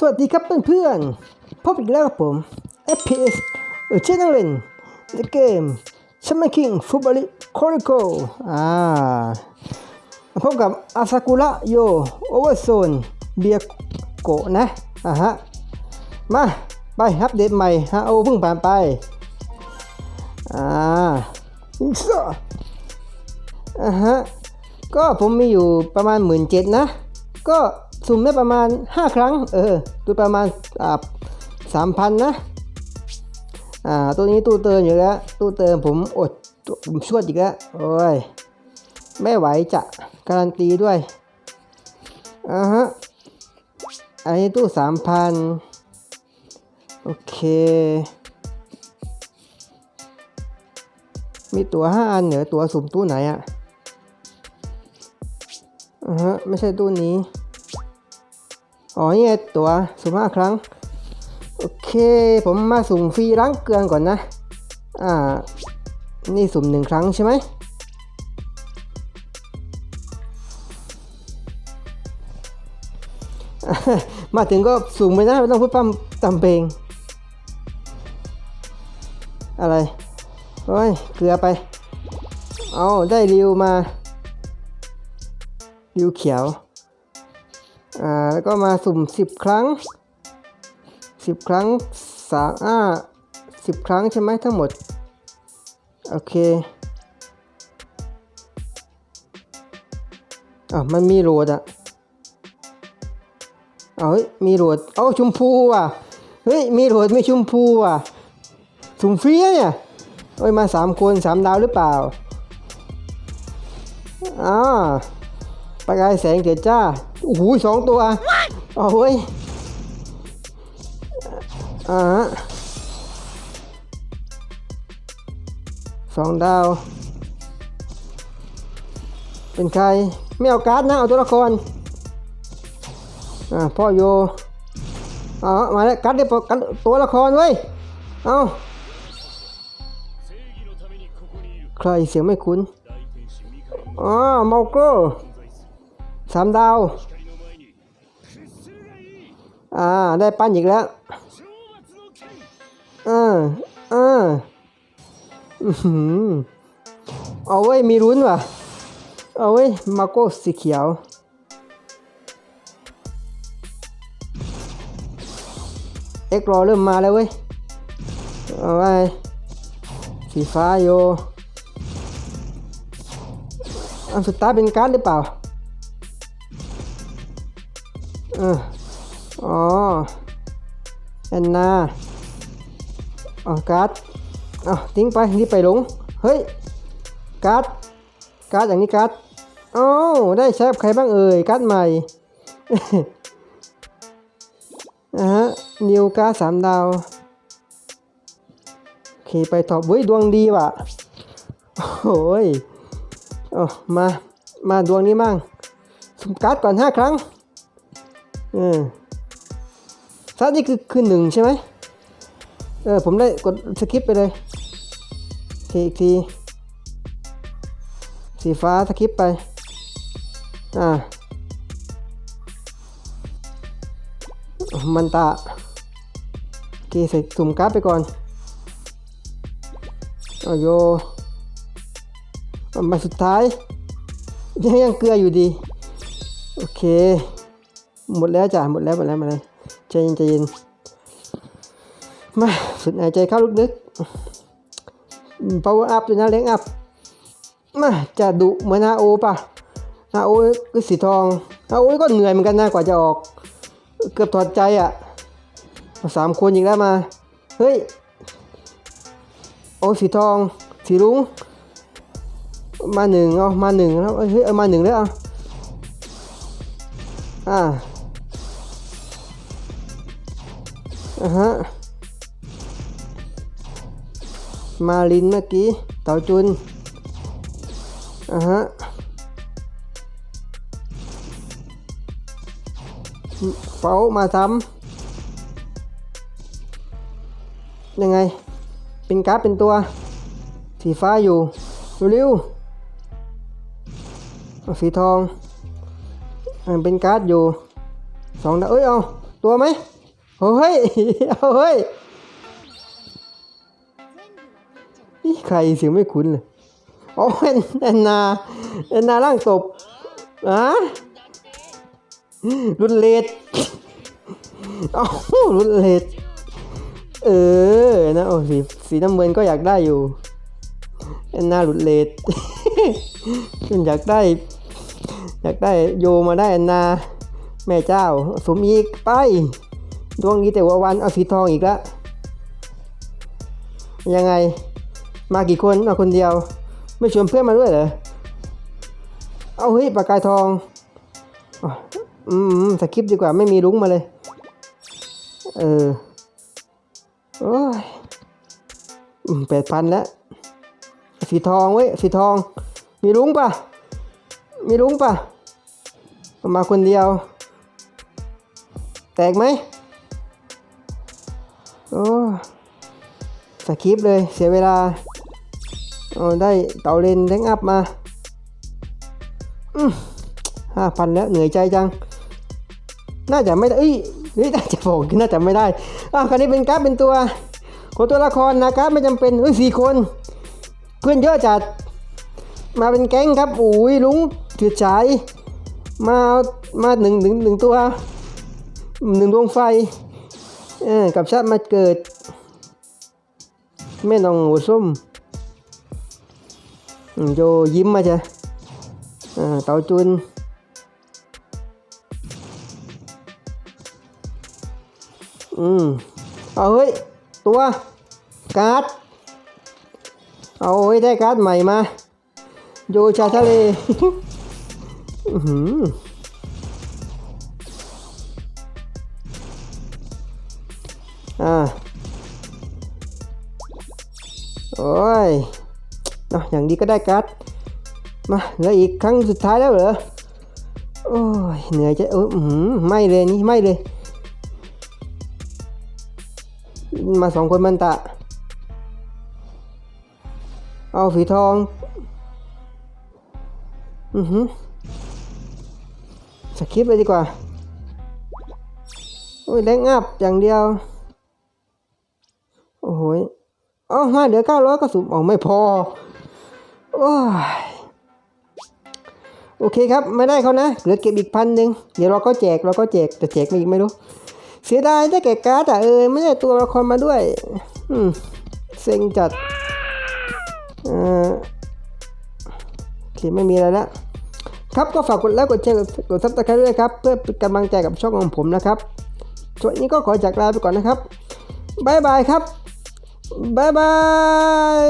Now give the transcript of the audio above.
สวัสดีครับเพื่อนๆ พบอีกแล้วกับผม FPS เออเช่นนักเล่นในเกม s h a m a King Football Chronicle อ่ามาพบกับอาซากุระโยโอเวอร์โซนเบียโกะนะ อ่าฮะ มา ไปอัปเดตใหม่ฮะโอเพิ่งผ่านไป อ่าอินสตาอ่าฮะ ก็ผมมีอยู่ประมาณหมื่นเจ็ดนะ ก็ สุ่มได้ประมาณ 5 ครั้ง เออตัวประมาณอ่าสามพันนะ อ่า ตัวนี้ตู้เติมอยู่แล้ว ตู้เติมผมอดผมชวดอีกแล้ว โอ้ย ไม่ไหวจะการันตีด้วย อ่าฮะ อันนี้ตู้สามพันโอเค มีตัวห้าอันเหนือตัวสุ่มตู้ไหนอะอ่าฮะ ไม่ใช่ตู้นี้ อ๋อนี่ตัวสุ่มห้าครั้ง โอเค ผมมาสุ่มฟรีล้างเกลือนก่อนนะ อ่า นี่สุ่มหนึ่งครั้งใช่ไหมมาถึงก็สุ่มไปนะไม่ต้องพูดปั้มตำเพลง อะไร โอ้ย เกลือไป เอาได้ริวมา ริวเขียว อ่าแล้วก็มาสุ่มสิบครั้งสิบครั้งสามอ่าสิบครั้งใช่ไหมทั้งหมด โอเคอะมันมีโหลดอะเอาเฮ้ยมีโหลดเอาชมพูว่ะเฮ้ยมีโหลดมีชมพูว่ะสุ่มฟรีอะเนี่ยเอ้ยมาสามคนสามดาวหรือเปล่าอ่า ประกายแสงเถิดจ้าโอ้โหสองตัวโอ้ยอ่าฮะสองดาว เป็นใคร ไม่เอาการ์ดนะ เอาตัวละคร อ่า พ่อโยเอามาแล้วการ์ดได้ปะการ์ดตัวละครเว้ย เอาใครเสียงไม่คุ้นอ๋อเมาโก้ สามดาว อ่า ได้ปั้นอีกแล้วอ่าอ่าอือหือเอาไว้มีรุ้นว่ะ เอาไว้มาโก้สีเขียว เอ็กรอเริ่มมาแล้วเว้ย เอาไว้สีฟ้าโย อันสุดท้ายเป็นการ์ดหรือเปล่า อออ๋อแอนนาอ๋อการ์ดเอาทิ้งไปรีบไปหลง เฮ้ย การ์ด การ์ดอย่างนี้การ์ดอ้าวได้ใช้กับใครบ้างเอ่ย การ์ดใหม่นะฮะนิวการ์ดสามดาวโอเคไปต่อเฮ้ย ดวงดีว่ะ โอ้ยเอมา มาดวงนี้มั่งสุ่มการ์ดก่อนห้าครั้ง เออซัดนี่คือคือหนึ่งใช่ไหมเออผมได้กดสกิปไปเลยโอเคอีกทีสีฟ้าสกิปไป อ่า มันตาโอเคใส่สุ่มการ์ดไปก่อนเอโยมาสุดท้าย ยังยังเกลืออยู่ดี โอเค หมดแล้วจ้ะหมดแล้วหมดแล้วหมดแล้วใจเย็นใจเย็นมาสุดหายใจเข้าลึกๆ power up ด้วยนะเล้งอัพมาจะดุเหมือนอาโอป่ะอาโอก็สีทองอาโอก็เหนื่อยเหมือนกันนะกว่าจะออก เกือบถอดใจอะสามคนอีกแล้วมา เฮ้ยโอ้สีทอง สีรุ้งมาหนึ่งเอามาหนึ่งแล้วเฮ้ยเอามาหนึ่งแล้วเอาอ่า อ่าฮะ มาลินเมื่อกี้ เต่าจุน อ่าฮะ เฝ้ามาซ้ำยังไง เป็นกราฟเป็นตัว สีฟ้าอยู่เร็วๆสีทองอันเป็นการ์ดอยู่สองดาวเอ้ย เอา ตัวไหม โอ้เฮ้ยเฮ้ยนี่ใครเสียงไม่คุ้นเลยโอ้เอ็นแอนนาแอนนาร่างศพอะรุ่นเลดเอ้ารุ่นเลดเออนะโอ้สีสีน้ำเงินก็อยากได้อยู่แอนนารุนเลดฉันอยากได้ อยากได้โยมาได้แอนนา แม่เจ้าสมอีกไป ดวงนี้แต่ว่าวันเอาสีทองอีกแล้วยังไงมากี่คนเอาคนเดียว ไม่ชวนเพื่อนมาด้วยเหรอเอาเฮ้ยปากกายทองอืมสคริปดีกว่าไม่มีรุ้งมาเลย เออโอ้ยแปดพันแล้วสีทองเว้ยสีทอง มีรุ้งปะมีรุ้งปะมาคนเดียว แตกไหม โอ้สคริปเลยเสียเวลาเอาได้เต่าเลนแรงอัพมาห้าพันแล้วเหนื่อยใจจัง น่าจะไม่ได้เอ้ยน่าจะบอกน่าจะไม่ได้อะคราวนี้เป็นการ์ดเป็นตัวของตัวละครนะกร์ดไม่จำเป็นเอ้ยสี่คน เพื่อนเยอะจัด มาเป็นแก๊งครับอุ้ยลุงถือฉายมามาหนึ่งหนึ่งหนึ่งตัวหนึ่งดวงไฟ เออกับชาติมาเกิด แม่น้องหัวส้มโยยิ้มมาจ้ะเต่าจุนอืมเอาเฮ้ย ตัวการ์ดเอาเฮ้ยได้การ์ดใหม่มา โยชาทะเล อือหือ อ้ยเนาะอย่างดีก็ได้การ์ดมาเหลืออีกครั้งสุดท้ายแล้วเหรอโอ้ยเหนื่อยจะเออไม่เลยนี่ไม่เลย มาสองคนมันตะ เอาสีทอง อือหือสคริปเลยดีกว่า โอ้ยแรงอัพอย่างเดียว โอ้โห ยอ๋อมาเดี๋ยวเก้าร้อยก็สูบออกไม่พอ โอ้ยโอเคครับ ไม่ได้เขานะ เหลือเก็บอีกพันหนึ่งเดี๋ยวเราก็แจกเราก็แจกแต่แจกไม่อีกไม่รู้ เสียดายได้แก่การ์ดอะเออไม่ได้ตัวละครมาด้วย อืมเซ็งจัดเออโอเคไม่มีอะไรแล้วครับก็ฝากกดไลค์กดแชร์กดซับสไครต์ด้วยครับ เพื่อเป็นกำลังใจกับช่องของผมนะครับส่วนนี้ก็ขอจากลาไปก่อนนะครับบายบายครับ บ๊ายบาย